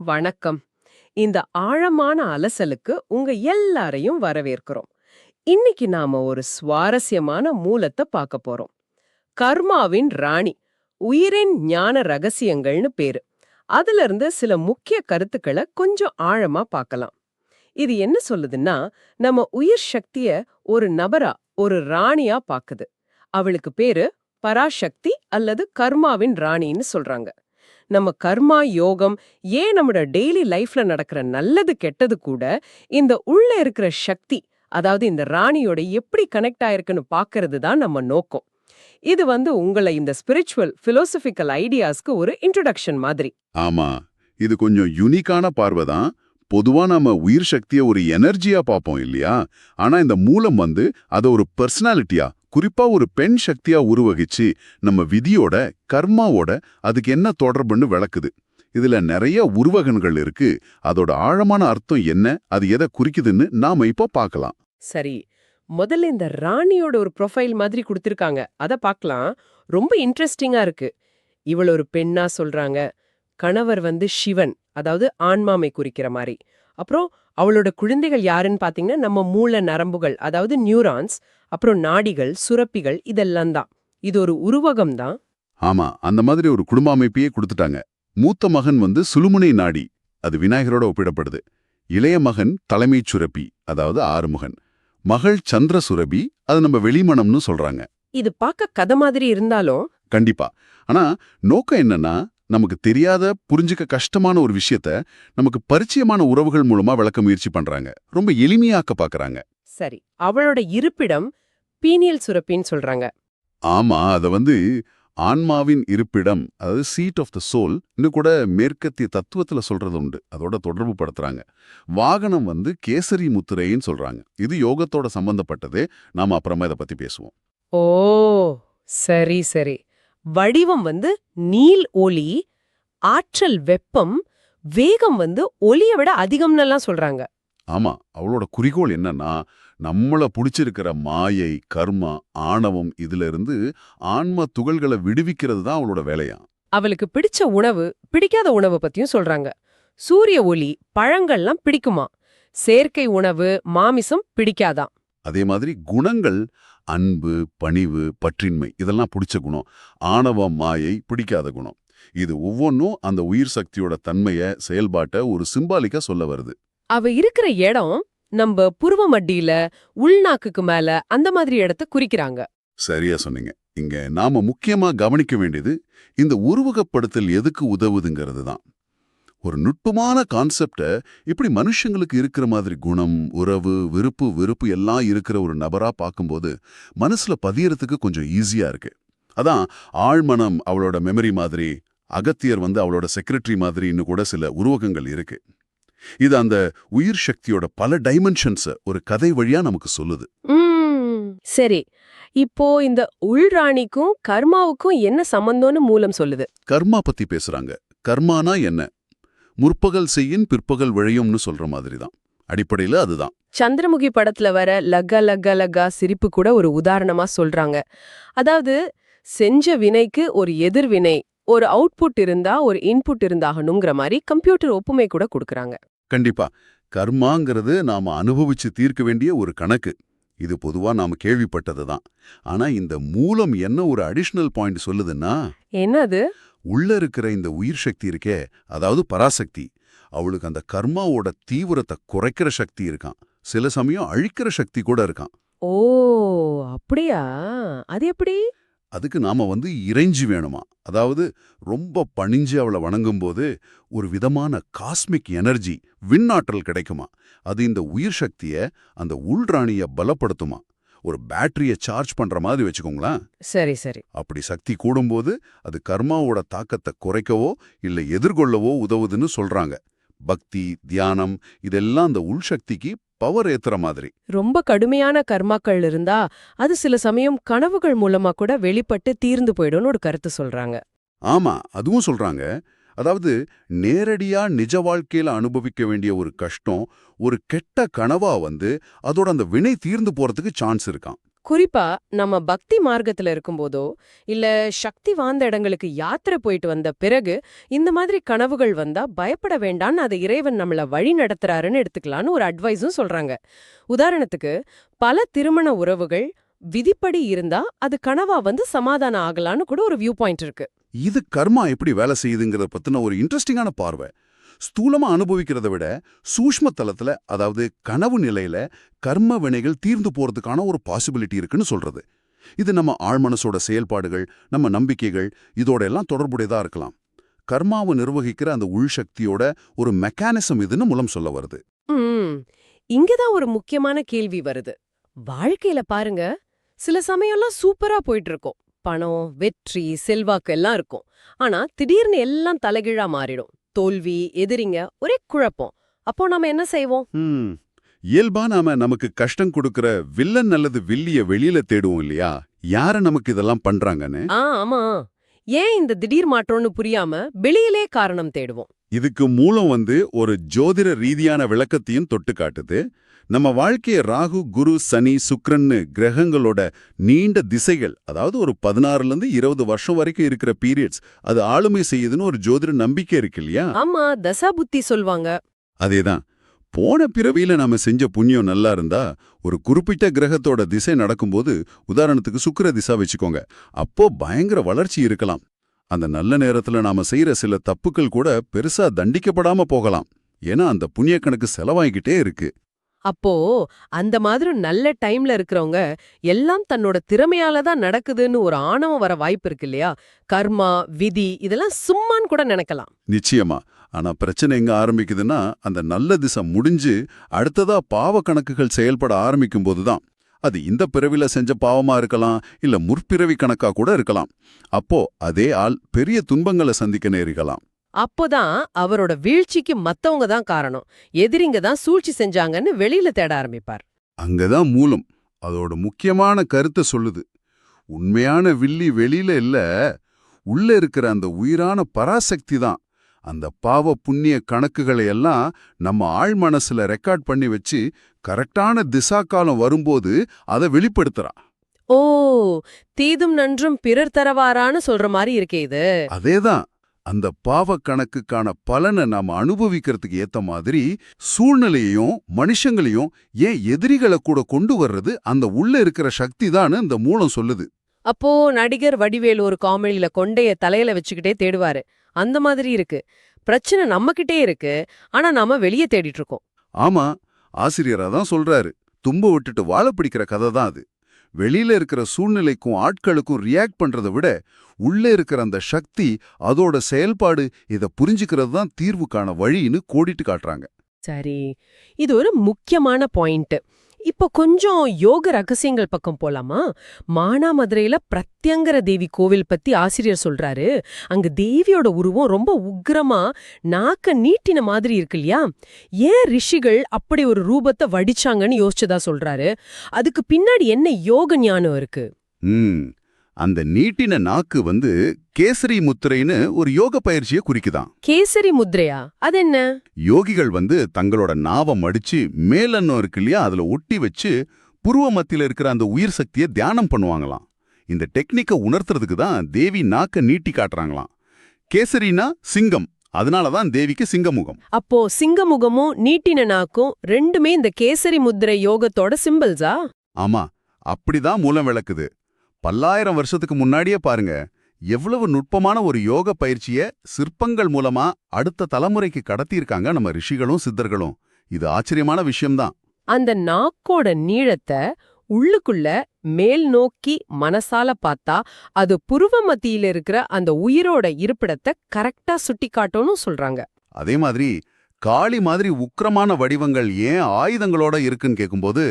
வணக்கம். இந்த ஆழமான அலசலுக்கு உங்க எல்லாரையும் வரவேற்கிறோம். இன்னைக்கு நாம ஒரு சுவாரஸ்யமான மூலத்தை பார்க்க போறோம். கர்மாவின் ராணி உயிரின் ஞான ரகசியங்கள்னு பேரு. அதுல இருந்து சில முக்கிய கருத்துக்களை கொஞ்சம் ஆழமா பார்க்கலாம். இது என்ன சொல்லுதுன்னா நம்ம உயிர் சக்திய ஒரு நபரா ஒரு ராணியா பாக்குது. அவளுக்கு பேரு பராசக்தி அல்லது கர்மாவின் ராணின்னு சொல்றாங்க. நம்ம கர்மா யோகம் ஏன் நம்மளோட டெய்லி லைஃப்ல நடக்கிற நல்லது கெட்டது கூட இந்த உள்ள இருக்கிற சக்தி அதாவது இந்த ராணியோட எப்படி கனெக்ட் ஆயிருக்குன்னு பார்க்கிறது தான் நம்ம நோக்கம். இது வந்து உங்களை இந்த ஸ்பிரிச்சுவல் பிலோசபிக்கல் ஐடியாஸ்க்கு ஒரு இன்ட்ரோடக்ஷன் மாதிரி. ஆமா இது கொஞ்சம் யூனிக்கான பார்வை தான். பொதுவா நாம உயிர் சக்திய ஒரு எனர்ஜியா பார்ப்போம் இல்லையா? ஆனா இந்த மூலம் வந்து அதை ஒரு பர்சனாலிட்டியா குறிப்பா ஒரு பெண் சக்தியா உருவகிச்சு நம்ம விதியோட கர்மாவோட அதுக்கு என்ன தொடர்புன்னு விளக்குது. இதுல நிறைய உருவகங்கள் இருக்கு. அதோட ஆழமான அர்த்தம் என்ன? அது எதை குறிக்குதுன்னு நாம இப்போ பார்க்கலாம். சரி. முதல்ல இந்த ராணியோட ஒரு ப்ரொஃபைல் மாதிரி கொடுத்திருக்காங்க. அத பார்க்கலாம். ரொம்ப இன்ட்ரெஸ்டிங்கா இருக்கு. இவள் ஒரு பெண்ணா சொல்றாங்க. கணவர் வந்து சிவன் அதாவது ஆன்மாமை குறிக்கிற மாதிரி. அப்புறம் அவளோட குழந்தைகள் யாருன்னு பார்த்தீங்கன்னா நம்ம மூளை நரம்புகள் அதாவது நியூரான்ஸ் அப்புறம் நாடிகள் சுரப்பிகள் இதெல்லாம் தான். இது ஒரு உருவகம் தான். ஆமா அந்த மாதிரி ஒரு குடும்ப அமைப்பையே கொடுத்துட்டாங்க. மூத்த மகன் வந்து சுழுமுனை நாடி அது விநாயகரோட ஒப்பிடப்படுது. இளைய மகன் தலைமைச் சுரப்பி அதாவது ஆறுமுகன் மகள் சந்திர சுரபி அது நம்ம வெளிமணம்னு சொல்றாங்க. இது பார்க்க கதை மாதிரி இருந்தாலும் கண்டிப்பா. ஆனா நோக்கம் என்னன்னா நமக்கு தெரியாத புரிஞ்சுக்க கஷ்டமான ஒரு விஷயத்த நமக்கு பரிச்சயமான உறவுகள் மூலமா விளக்க முயற்சி பண்றாங்க. ரொம்ப எளிமையாக்க பாக்குறாங்க. சரி அவளோட இருப்பிடம் பீனியல் சுரப்பின்னு சொல்றாங்க. ஆமா அத வந்து ஆன்மாவின் இருப்பிடம் அதாவது சீட் ஆஃப் த சோல் இன்னும் கூட மேற்கத்திய தத்துவத்துல சொல்றது உண்டு அதோட தொடர்பு படுத்துறாங்க. வாகனம் வந்து கேசரி முத்திரைன்னு சொல்றாங்க இது யோகத்தோட சம்பந்தப்பட்டது நாம அப்புறமா இதை பத்தி பேசுவோம். ஓ சரி சரி. வடிவம் வந்து நீல் ஒளி ஆற்றல் வெப்பம் வேகம் வந்து ஒலியை விட அதிகம்னெல்லாம் சொல்றாங்க. ஆமா அவளோட குறிக்கோள் என்னன்னா நம்மள புடிச்சிருக்கிற மாயை கர்மா ஆணவம் இதுல இருந்து ஆன்ம துகள்களை விடுவிக்கிறது தான் அவளோட வேலையா? அவளுக்கு பிடிச்ச உணவு பிடிக்காத உணவு பத்தியும் சொல்றாங்க. சூரிய ஒளி பழங்கள்லாம் பிடிக்குமா? செயற்கை உணவு மாமிசம் பிடிக்காதாம் அதே மாதிரி குணங்கள் அன்பு பணிவு பற்றின்மை இதெல்லாம் பிடிச்ச குணம். ஆணவம் மாயை பிடிக்காத குணம். இது ஒவ்வொன்றும் அந்த உயிர் சக்தியோட தன்மைய செயல்பாட்டை ஒரு சிம்பாலிக்கா சொல்ல வருது. அவ இருக்கிற இடம் நம்ம புருவ மட்டியில உள்நாக்குக்கு மேல அந்த மாதிரி இடத்த குறிக்கிறாங்க. சரியா சொன்னீங்க. இங்க நாம முக்கியமா கவனிக்க வேண்டியது இந்த உருவகப்படுத்தல் எதுக்கு உதவுதுங்கிறது தான். ஒரு நுட்பமான கான்செப்ட இப்படி மனுஷங்களுக்கு இருக்கிற மாதிரி குணம் உறவு விருப்பு வெறுப்பு எல்லாம் இருக்கிற ஒரு நபரா பார்க்கும்போது மனசுல பதியறதுக்கு கொஞ்சம் ஈஸியா இருக்கு. அதான் ஆழ்மனம் அவளோட மெமரி மாதிரி அகத்தியர் வந்து அவளோட செக்ரட்டரி மாதிரின்னு கூட சில உருவகங்கள் இருக்கு. இது அந்த உயிர் சக்தியோட பல டைமென்ஷன்ஸ ஒரு கதை வழியா நமக்கு சொல்லுது. சரி. இப்போ இந்த உள்ராணிக்கும் கர்மாவுக்கும் என்ன சம்பந்தம்னு மூலம் சொல்லுது? கர்மா பத்தி பேசுறாங்க. கர்மானா என்ன? முற்பகல் செய்யின் பிற்பகல் விழையும்னு சொல்ற மாதிரி தான் அடிப்படையில அதுதான். சந்திரமுகி படத்துல வர லக்க லக்க லக்கா சிரிப்பு கூட ஒரு உதாரணமா சொல்றாங்க. அதாவது செஞ்ச வினைக்கு ஒரு எதிர்வினை ஒரு அவுட்புட் இருந்தா ஒரு இன்புட் இருந்தாகணுங்கிற மாதிரி கம்ப்யூட்டர் ஒப்புமை கூட கொடுக்கறாங்க. கண்டிப்பா. கர்மாங்கிறது நாம அனுபவிச்சு தீர்க்க வேண்டிய ஒரு கணக்கு. இது பொதுவா நாம கேள்விப்பட்டது தான். ஆனா இந்த மூலம் என்ன ஒரு அடிஷனல் பாயிண்ட் சொல்லுதுன்னா என்னது? உள்ள இருக்கிற இந்த உயிர் சக்தி இருக்கே அதாவது பராசக்தி. அவளுக்கு அந்த கர்மாவோட தீவிரத்தை குறைக்கிற சக்தி இருக்கான் சில சமயம் அழிக்கிற சக்தி கூட இருக்கான் ஓ அப்படியா? அது எப்படி? அதுக்கு நாம வந்து இறைஞ்சி வேணுமா? அதாவது ரொம்ப பணிஞ்சு அவளை வணங்கும்போது ஒரு விதமான காஸ்மிக் எனர்ஜி விண்ணாற்றல் கிடைக்குமா? அது இந்த உயிர் சக்திய அந்த உள்ராணிய பலப்படுத்துமா? ஒரு பேட்டரிய சார்ஜ் பண்ற மாதிரி வச்சுக்கோங்களேன். சரி சரி. அப்படி சக்தி கூடும்போது அது கர்மாவோட தாக்கத்தை குறைக்கவோ இல்ல எதிர்கொள்ளவோ உதவுதுன்னு சொல்றாங்க. பக்தி தியானம் இதெல்லாம் அந்த உள்சக்திக்கு பவர் ஏத்துற மாதிரி. ரொம்ப கடுமையான கர்மாக்கள் இருந்தா அது சில சமயம் கனவுகள் மூலமா கூட வெளிப்பட்டு தீர்ந்து போயிடும்னு ஒரு கருத்து சொல்றாங்க. ஆமா அதுவும் சொல்றாங்க. அதாவது நேரடியா நிஜ வாழ்க்கையில அனுபவிக்க வேண்டிய ஒரு கஷ்டம் ஒரு கெட்ட கனவா வந்து அதோட அந்த வினை தீர்ந்து போறதுக்கு சான்ஸ் இருக்கான் குறிப்பா நம்ம பக்தி மார்க்கத்துல இருக்கும்போதோ இல்ல சக்தி வாய்ந்த இடங்களுக்கு யாத்திரை போயிட்டு வந்த பிறகு இந்த மாதிரி கனவுகள் வந்தா பயப்பட வேண்டாம்னு அதை இறைவன் நம்மள வழி நடத்துறாருன்னு எடுத்துக்கலாம்னு ஒரு அட்வைஸும் சொல்றாங்க. உதாரணத்துக்கு பல திருமண உறவுகள் விதிப்படி இருந்தா அது கனவா வந்து சமாதானம் ஆகலான்னு கூட ஒரு வியூ பாயிண்ட் இருக்கு. இது கர்மா எப்படி வேலை செய்யுதுங்கிறத பத்தின ஒரு இன்ட்ரெஸ்டிங்கான பார்வை. ஸ்தூலமா அனுபவிக்கிறத விட சூஷ்ம தலத்துல அதாவது கனவு நிலையில கர்ம வினைகள் தீர்ந்து போறதுக்கான ஒரு பாசிபிலிட்டி இருக்குன்னு சொல்றது. இது நம்ம ஆழ்மனசோட செயல்பாடுகள் நம்ம நம்பிக்கைகள் இதோட எல்லாம் தொடர்புடையதா இருக்கலாம். கர்மாவை நிர்வகிக்கிற அந்த உள்சக்தியோட ஒரு மெக்கானிசம் இதுன்னு மூலம் சொல்ல வருது. இங்கதான் ஒரு முக்கியமான கேள்வி வருது. வாழ்க்கையில பாருங்க சில சமயம்லாம் சூப்பரா போயிட்டு இருக்கும் பணம் வெற்றி செல்வாக்கு எல்லாம் இருக்கும். ஆனா திடீர்னு எல்லாம் தலைகீழா மாறிடும். தோல்வி எதிரிங்க ஒரே குழப்பம். அப்போ நாம என்ன செய்வோம். இயல்பா நாம நமக்கு கஷ்டம் கொடுக்கற வில்லன் அல்லது வில்லிய வெளியில தேடுவோம் இல்லையா? யார நமக்கு இதெல்லாம் பண்றாங்கன்னு? ஆ ஆமா. ஏன் இந்த திடீர் மாற்றம்னு புரியாம வெளியிலே காரணம் தேடுவோம்? இதுக்கு மூலம் வந்து ஒரு ஜோதிட ரீதியான விளக்கத்தையும் தொட்டு காட்டுது. நம்ம வாழ்க்கைய ராகு குரு சனி சுக்கிரன்னு கிரகங்களோட நீண்ட திசைகள் அதாவது ஒரு பதினாறுல இருந்து இருபது வருஷம் வரைக்கும் இருக்கிற பீரியட்ஸ் அது ஆளுமை செய்யுதுன்னு ஒரு ஜோதிட நம்பிக்கை இருக்கு இல்லையா? ஆமா தசா புத்தி சொல்வாங்க. அதேதான். போன பிறவியில நாம செஞ்ச புண்ணியம் நல்லா இருந்தா ஒரு குறிப்பிட்ட கிரகத்தோட திசை நடக்கும்போது உதாரணத்துக்கு சுக்கிர திசா வச்சுக்கோங்க. அப்போ பயங்கர வளர்ச்சி இருக்கலாம். அந்த நல்ல நேரத்துல நாம செய்யற சில தப்புக்கள் கூட பெருசா தண்டிக்கப்படாம போகலாம். ஏன்னா அந்த புண்ணிய கணக்கு செலவாகிக்கிட்டே இருக்கு. அப்போ அந்த மாதிரி நல்ல டைம்ல இருக்கிறவங்க எல்லாம் தன்னோட திறமையால தான் நடக்குதுன்னு ஒரு ஆணவம் வர வாய்ப்பு இருக்கு இல்லையா? கர்மா விதி இதெல்லாம் சும்மான்னு கூட நினைக்கலாம். நிச்சயமா. ஆனா பிரச்சனை எங்க ஆரம்பிக்குதுன்னா அந்த நல்ல திசை முடிஞ்சு அடுத்ததா பாவ கணக்குகள் செயல்பட ஆரம்பிக்கும் போதுதான் அது இந்த பிறவில செஞ்ச பாவமா இருக்கலாம் இல்ல முற்பிறவி கணக்கா கூட இருக்கலாம். அப்போ அதே ஆள் பெரிய துன்பங்களை சந்திக்க நேரிடலாம். அப்போதான் அவரோட வீழ்ச்சிக்கு மத்தவங்க தான் காரணம். எதிரிங்க தான் சூழ்ச்சி செஞ்சாங்கன்னு வெளியில தேட ஆரம்பிப்பார். அங்கதான் மூலம். அதோட முக்கியமான கருத்தை சொல்லுது. உண்மையான வில்லி வெளியில இல்ல உள்ள இருக்கிற அந்த உயிரான பராசக்தி தான். அந்த பாவ புண்ணிய கணக்குகளை எல்லாம் நம்ம ஆழ் மனசுல ரெக்கார்ட் பண்ணி வச்சு கரெக்டான திசா காலம் வரும்போது அதை வெளிப்படுத்துறா ஓ தீதும் நன்றும் பிறர் தரவாரான்னு சொல்ற மாதிரி இருக்கே இது. அதேதான். அந்த பாவ கணக்குக்கான பலனை நாம அனுபவிக்கிறதுக்கு ஏத்த மாதிரி சூழ்நிலையையும் மனுஷங்களையும் ஏன் எதிரிகளை கூட கொண்டு வர்றது அந்த உள்ள இருக்கிற சக்தி தான் இந்த மூலம் சொல்லுது. அப்போ நடிகர் வடிவேலு ஒரு காமெடியில கொண்டைய தலையில வச்சுக்கிட்டே தேடுவாரு. அந்த மாதிரி இருக்கு. பிரச்சனை நம்மகிட்டே இருக்கு. ஆனா நாம வெளியே தேடிட்டு இருக்கோம். ஆமா ஆசிரியரா தான் சொல்றாரு. தும்ப விட்டுட்டு வாழ பிடிக்கிற கதை தான் அது. வெளியில இருக்கிற சூழ்நிலைக்கும் ஆட்களுக்கும் ரியாக்ட் பண்றதை விட உள்ளே இருக்கிற அந்த சக்தி அதோட செயல்பாடு இத புரிஞ்சுக்கிறது தான் தீர்வுக்கான வழின்னு கோடிட்டு காட்டுறாங்க. சரி. இது ஒரு முக்கியமான பாயிண்ட் இப்போ கொஞ்சம் யோக ரகசியங்கள் பக்கம் போலாமா? மானாமதுரையில பிரத்யங்கர தேவி கோவில் பத்தி ஆசிரியர் சொல்றாரு. அங்க தேவியோட உருவம் ரொம்ப உக்கிரமா நாக்க நீட்டின மாதிரி இருக்கு இல்லையா? ஏன் ரிஷிகள் அப்படி ஒரு ரூபத்தை வடிச்சாங்கன்னு யோசிச்சதா சொல்றாரு. அதுக்கு பின்னாடி என்ன யோக ஞானம் இருக்கு? அந்த நீட்டின நாக்கு வந்து கேசரி முத்திரைன்னு ஒரு யோக பயிற்சியை குறிக்குதாம் கேசரி முத்ரையா அது என்ன யோகிகள் வந்து தங்களோட நாவை மடிச்சு மேலன்னம் இருக்கு இல்லையா அதுல ஒட்டி வச்சு புருவ மத்தியில இருக்கிற அந்த உயிர் சக்தியை தியானம் பண்ணுவாங்களாம். இந்த டெக்னிக்கை உணர்த்துறதுக்கு தான் தேவி நாக்க நீட்டி காட்டுறாங்களாம். கேசரினா சிங்கம் அதனால தான் தேவிக்கு சிங்கமுகம். அப்போ சிங்கமுகமும் நீட்டின நாக்கும் ரெண்டுமே இந்த கேசரி முத்திரை யோகத்தோட சிம்பிள்ஸா? ஆமா அப்படிதான் மூலம் விளக்குது. பல்லாயிரம் வருஷத்துக்கு முன்னாடியே பாருங்க. எவ்வளவு நுட்பமான ஒரு யோக பயிற்சிய சிற்பங்கள் மூலமா அடுத்த தலைமுறைக்கு கடத்தியிருக்காங்க நம்ம ரிஷிகளும் சித்தர்களும். இது ஆச்சரியமான விஷயம்தான். அந்த நாக்கோட நீளத்தை உள்ளுக்குள்ள மேல் நோக்கி மனசால பார்த்தா அது புருவ மத்தியில இருக்கிற அந்த உயிரோட இருப்பிடத்தை கரெக்டா சுட்டி காட்டும்னு சொல்றாங்க. அதே மாதிரி காளி மாதிரி உக்கிரமான வடிவங்கள் ஏன் ஆயுதங்களோட இருக்குன்னு கேட்கும்போது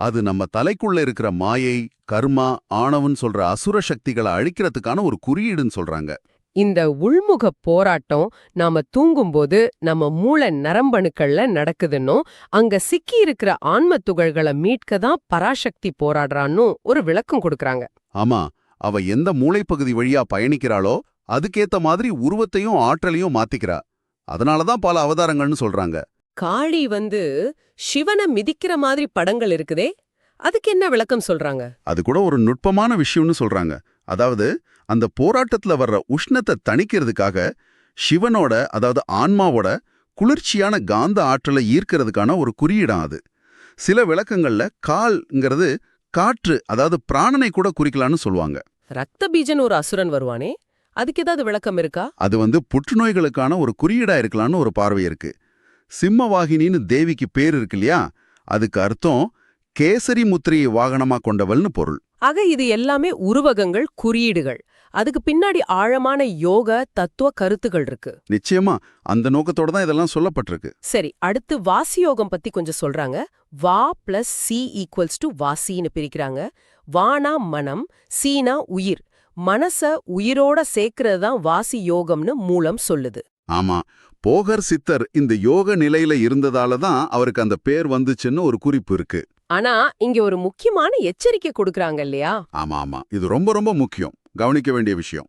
அது நம்ம தலைக்குள்ள இருக்கிற மாயை கர்மா ஆணவன் சொல்ற அசுர சக்திகளை அழிக்கிறதுக்கான ஒரு குறியீடுன்னு சொல்றாங்க. இந்த உள்முக போராட்டம் நாம தூங்கும்போது நம்ம மூளை நரம்பணுக்கள்ல நடக்குதுன்னும் அங்க சிக்கி இருக்கிற ஆன்ம துகள்களை மீட்க தான் பராசக்தி போராடுறான்னு ஒரு விளக்கம் கொடுக்கறாங்க. ஆமா அவ எந்த மூளைப்பகுதி வழியா பயணிக்கிறாளோ அதுக்கேத்த மாதிரி உருவத்தையும் ஆற்றலையும் மாத்திக்கிறா. அதனாலதான் பல அவதாரங்கள்னு சொல்றாங்க. காளி வந்து சிவனை மிதிக்கிற மாதிரி படங்கள் இருக்குதே. அதுக்கு என்ன விளக்கம் சொல்றாங்க? அது கூட ஒரு நுட்பமான விஷயம்னு சொல்றாங்க. அதாவது அந்த போராட்டத்துல வர்ற உஷ்ணத்தை தணிக்கிறதுக்காக சிவனோட அதாவது ஆன்மாவோட குளிர்ச்சியான காந்த ஆற்றலை ஈர்க்கிறதுக்கான ஒரு குறியீடாம் அது. சில விளக்கங்கள்ல கால்ங்கிறது காற்று அதாவது பிராணனை கூட குறிக்கலாம்னு சொல்லுவாங்க. ரத்த பீஜன் ஒரு அசுரன் வருவானே. அதுக்கு ஏதாவது விளக்கம் இருக்கா? அது வந்து புற்றுநோய்களுக்கான ஒரு குறியீடா இருக்கலாம்னு ஒரு பார்வை இருக்கு. சிம்மவாகினின்னு தேவிக்கு பேர் இருக்கு இல்லையா? அதுக்கு அர்த்தம் கேசரி முத்திரையை வாகனமா கொண்டவள்னு பொருள். ஆக இது எல்லாமே உருவகங்கள் குறியீடுகள். அதுக்கு பின்னாடி ஆழமான யோக தத்துவ கருத்துகள் இருக்கு. நிச்சயமா அந்த நோக்கத்தோட தான் இதெல்லாம் சொல்லப்பட்டிருக்கு. சரி அடுத்து வாசி யோகம் பத்தி கொஞ்சம் சொல்றாங்க. வா பிளஸ் சி ஈக்குவல்ஸ் டு வாசின்னு பிரிக்கிறாங்க. வானா மனம் சீனா உயிர். மனச உயிரோட சேர்க்கறது தான் வாசி யோகம்னு மூலம் சொல்லுது. ஆமா போகர் சித்தர் இந்த யோக நிலையில இருந்ததால தான் அவருக்கு அந்த பேர் வந்துச்சுன்னு ஒரு குறிப்பு இருக்கு. ஆனா இங்க ஒரு முக்கியமான எச்சரிக்கை கொடுக்கறாங்க இல்லையா? ஆமா ஆமா. இது ரொம்ப ரொம்ப முக்கியம். கவனிக்க வேண்டிய விஷயம்.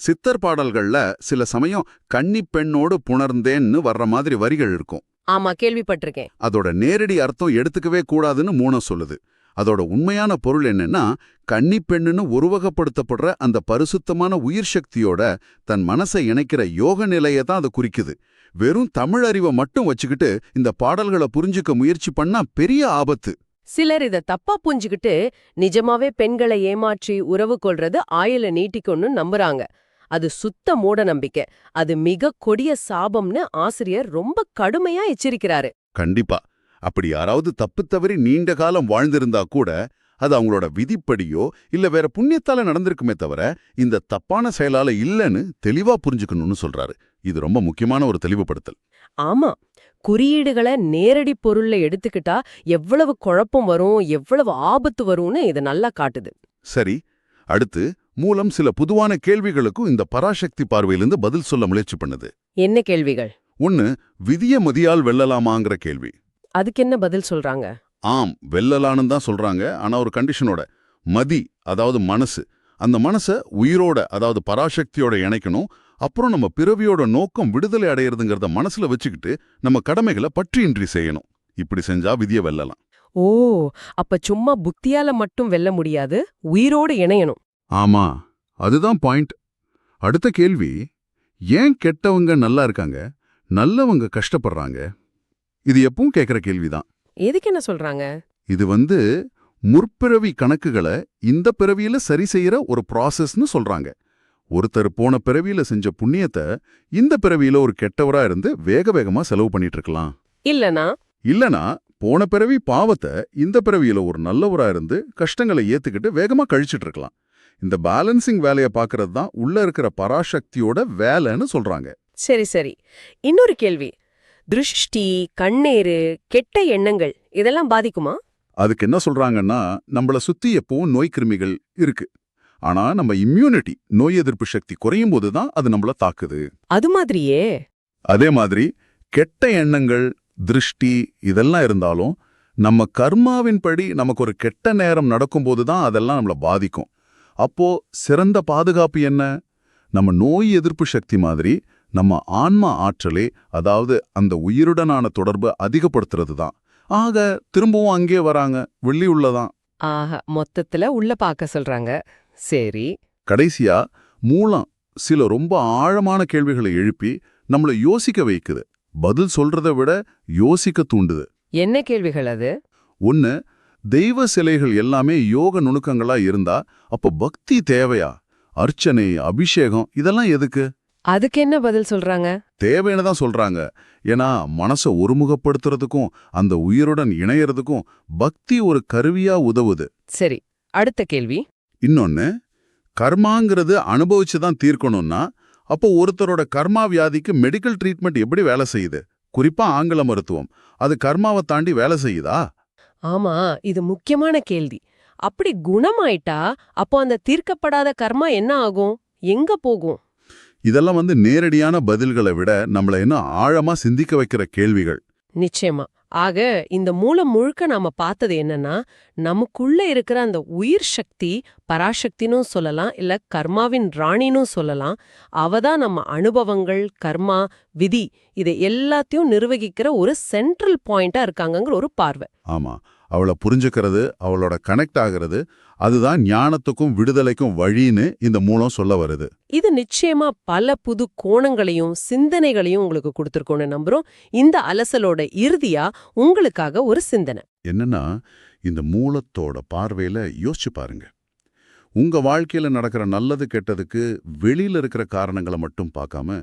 சித்தர் பாடல்கள்ல சில சமயம் கன்னி பெண்ணோடு புணர்ந்தேன்னு வர்ற மாதிரி வரிகள் இருக்கும். ஆமா கேள்விப்பட்டிருக்கேன். அதோட நேரடி அர்த்தம் எடுத்துக்கவே கூடாதுன்னு மூணம் சொல்லுது. அதோட உண்மையான பொருள் என்னன்னா கன்னி பெண்ணுன்னு உருவகப்படுத்தப்படுற அந்த பரிசுத்தமான உயிர் சக்தியோட தன் மனசை இணைக்கிற யோக நிலையை தான் அது குறிக்குது. வெறும் தமிழ் அறிவை மட்டும் வச்சுக்கிட்டு இந்த பாடல்களை புரிஞ்சுக்க முயற்சி பண்ணா பெரிய ஆபத்து. சிலர் இத தப்பா புரிஞ்சுக்கிட்டு நிஜமாவே பெண்களை ஏமாற்றி உறவு கொள்றது ஆயுள நீட்டிக்கும்னு நம்புறாங்க. அது சுத்த மூட நம்பிக்கை. அது மிக கொடிய சாபம்னு ஆசிரியர் ரொம்ப கடுமையா எச்சரிக்கிறாரு. கண்டிப்பா. அப்படி யாராவது தப்பு தவறி நீண்ட காலம் வாழ்ந்திருந்தா கூட அது அவங்களோட விதிப்படியோ இல்ல வேற புண்ணியத்தால நடந்திருக்குமே தவிர இந்த தப்பான செயலால இல்லைன்னு தெளிவா புரிஞ்சுக்கணும்னு சொல்றாரு. இது ரொம்ப முக்கியமான ஒரு தெளிவுபடுத்தல். ஆமா. குறியீடுகளை நேரடி பொருள்ல எடுத்துக்கிட்டா எவ்வளவு குழப்பம் வரும் எவ்வளவு ஆபத்து வரும்னு இது நல்லா காட்டுது. சரி. அடுத்து மூலம் சில பொதுவான கேள்விகளுக்கும் இந்த பராசக்தி பார்வையிலிருந்து பதில் சொல்ல முயற்சி பண்ணுது. என்ன கேள்விகள்? ஒன்னு விதிய மதியால் வெல்லலாமாங்கிற கேள்வி. அதுக்கு என்ன பதில் சொல்றாங்க? ஆம் வெல்லலான்னு தான் சொல்றாங்க. ஆனா ஒரு கண்டிஷனோட மதி அதாவது மனசு. அந்த மனசை உயிரோட அதாவது பராசக்தியோட இணைக்கணும். அப்புறம் நம்ம பிறவியோட நோக்கம் விடுதலை அடையிறதுங்கிறத மனசுல வச்சுக்கிட்டு நம்ம கடமைகளை பற்றியின்றி செய்யணும். இப்படி செஞ்சா விதிய வெல்லலாம். ஓ அப்ப சும்மா புத்தியால மட்டும் வெல்ல முடியாது உயிரோடு இணையணும். ஆமா அதுதான் பாயிண்ட் அடுத்த கேள்வி ஏன் கெட்டவங்க நல்லா இருக்காங்க? நல்லவங்க கஷ்டப்படுறாங்க? இது எப்பவும் கேட்குற கேள்விதான். எதுக்கு என்ன சொல்றாங்க? இது வந்து முற்பிறவி கணக்குகளை இந்த பிறவியில சரி செய்யற ஒரு ப்ராசஸ்னு சொல்றாங்க. ஒருத்தர் போன பிறவியில செஞ்ச புண்ணியத்தை இந்த பிறவியில ஒரு கெட்டவரா இருந்து வேக வேகமா செலவு பண்ணிட்டு இருக்கலாம் இல்லனா? இல்லனா போன பிறவி பாவத்தை இந்த பிறவியில ஒரு நல்லவரா இருந்து கஷ்டங்களை ஏத்துக்கிட்டு வேகமா கழிச்சிட்டு இருக்கலாம் இந்த பேலன்சிங் வேலையை பார்க்கறது தான் உள்ள இருக்கிற பராசக்தியோட வேலைன்னு சொல்றாங்க. சரி சரி. இன்னொரு கேள்வி. திருஷ்டி கண்ணேறு கெட்ட எண்ணங்கள் இதெல்லாம் பாதிக்குமா? அதுக்கு என்ன சொல்றாங்கன்னா நம்மள சுத்தி எப்பவும் நோய் கிருமிகள் இருக்கு. ஆனா நம்ம இம்யூனிட்டி நோய் எதிர்ப்பு சக்தி குறையும் போது தான் அது நம்மள தாக்குது. அது மாதிரியே? அதே மாதிரி கெட்ட எண்ணங்கள் திருஷ்டி இதெல்லாம் இருந்தாலும் நம்ம கர்மாவின்படி நமக்கு ஒரு கெட்ட நேரம் நடக்கும்போது தான் அதெல்லாம் நம்மள பாதிக்கும். அப்போ சிறந்த பாதுகாப்பு என்ன? நம்ம நோய் எதிர்ப்பு சக்தி மாதிரி நம்ம ஆன்மா ஆற்றலே அதாவது அந்த உயிருடனான தொடர்பு அதிகப்படுத்துறது தான் ஆக திரும்பவும் அங்கே வராங்க வெள்ளி உள்ளதான். ஆஹா மொத்தத்துல உள்ள பார்க்க சொல்றாங்க. சரி. கடைசியா மூலம் சில ரொம்ப ஆழமான கேள்விகளை எழுப்பி நம்மள யோசிக்க வைக்குது. பதில் சொல்றதை விட யோசிக்க தூண்டுது. என்ன கேள்விகள் அது? ஒன்னு தெய்வ சிலைகள் எல்லாமே யோக நுணுக்கங்களா இருந்தா அப்ப பக்தி தேவையா? அர்ச்சனை அபிஷேகம் இதெல்லாம் எதுக்கு? அதுக்கு என்ன பதில் சொல்றாங்க? தேவைன்னு தான் சொல்றாங்க. ஏன்னா மனசை ஒருமுகப்படுத்துறதுக்கும் அந்த உயிருடன் இணையறதுக்கும் பக்தி ஒரு கருவியா உதவுது. சரி அடுத்த கேள்வி. இன்னொன்னு கர்மாங்கிறது அனுபவிச்சு தான் தீர்க்கணும்னா அப்போ ஒருத்தரோட கர்மா வியாதிக்கு மெடிக்கல் ட்ரீட்மெண்ட் எப்படி வேலை செய்யுது? குறிப்பா ஆங்கில மருத்துவம். அது கர்மாவை தாண்டி வேலை செய்யுதா? ஆமா இது முக்கியமான கேள்வி. அப்படி குணமாயிட்டா அப்போ அந்த தீர்க்கப்படாத கர்மா என்ன ஆகும்? எங்க போகும்? இதெல்லாம் வந்து நேரடியான பதில்களை விட நம்மள இன்னும் ஆழமா சிந்திக்க வைக்கிற கேள்விகள். நிச்சயமா. ஆக இந்த மூலம் முழுக்க நாம பார்த்தது என்னன்னா நமக்குள்ள இருக்கிற அந்த உயிர் சக்தி பராசக்தினும் சொல்லலாம் இல்ல கர்மாவின் ராணினும் சொல்லலாம் அவ தான் நம்ம அனுபவங்கள் கர்மா விதி இதை எல்லாத்தையும் நிர்வகிக்கிற ஒரு சென்ட்ரல் பாயிண்டா இருக்காங்கங்கிற ஒரு பார்வை. ஆமா. அவளை புரிஞ்சுக்கிறது அவளோட கனெக்ட் ஆகிறது அதுதான் ஞானத்துக்கும் விடுதலைக்கும் வழின்னு இந்த மூலம் சொல்ல வருது. இது நிச்சயமா பல புது கோணங்களையும் சிந்தனைகளையும் உங்களுக்கு கொடுத்துருக்கோன்னு நம்புறோம். இந்த அலசலோட இறுதியா உங்களுக்காக ஒரு சிந்தனை. என்னன்னா இந்த மூலத்தோட பார்வையில யோசிச்சு பாருங்க. உங்க வாழ்க்கையில நடக்கிற நல்லது கெட்டதுக்கு வெளியில இருக்கிற காரணங்களை மட்டும் பார்க்காம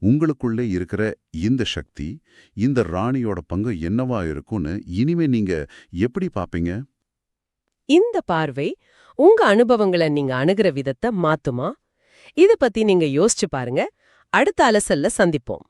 உங்களுக்குள்ளே இருக்கிற இந்த சக்தி இந்த ராணியோட பங்கு என்னவா இருக்கும்னு இனிமே நீங்க எப்படி பாப்பீங்க? இந்த பார்வை உங்க அனுபவங்களை நீங்க அணுகிற விதத்தை மாத்துமா? இத பத்தி நீங்க யோசிச்சு பாருங்க. அடுத்த அலசல்ல சந்திப்போம்.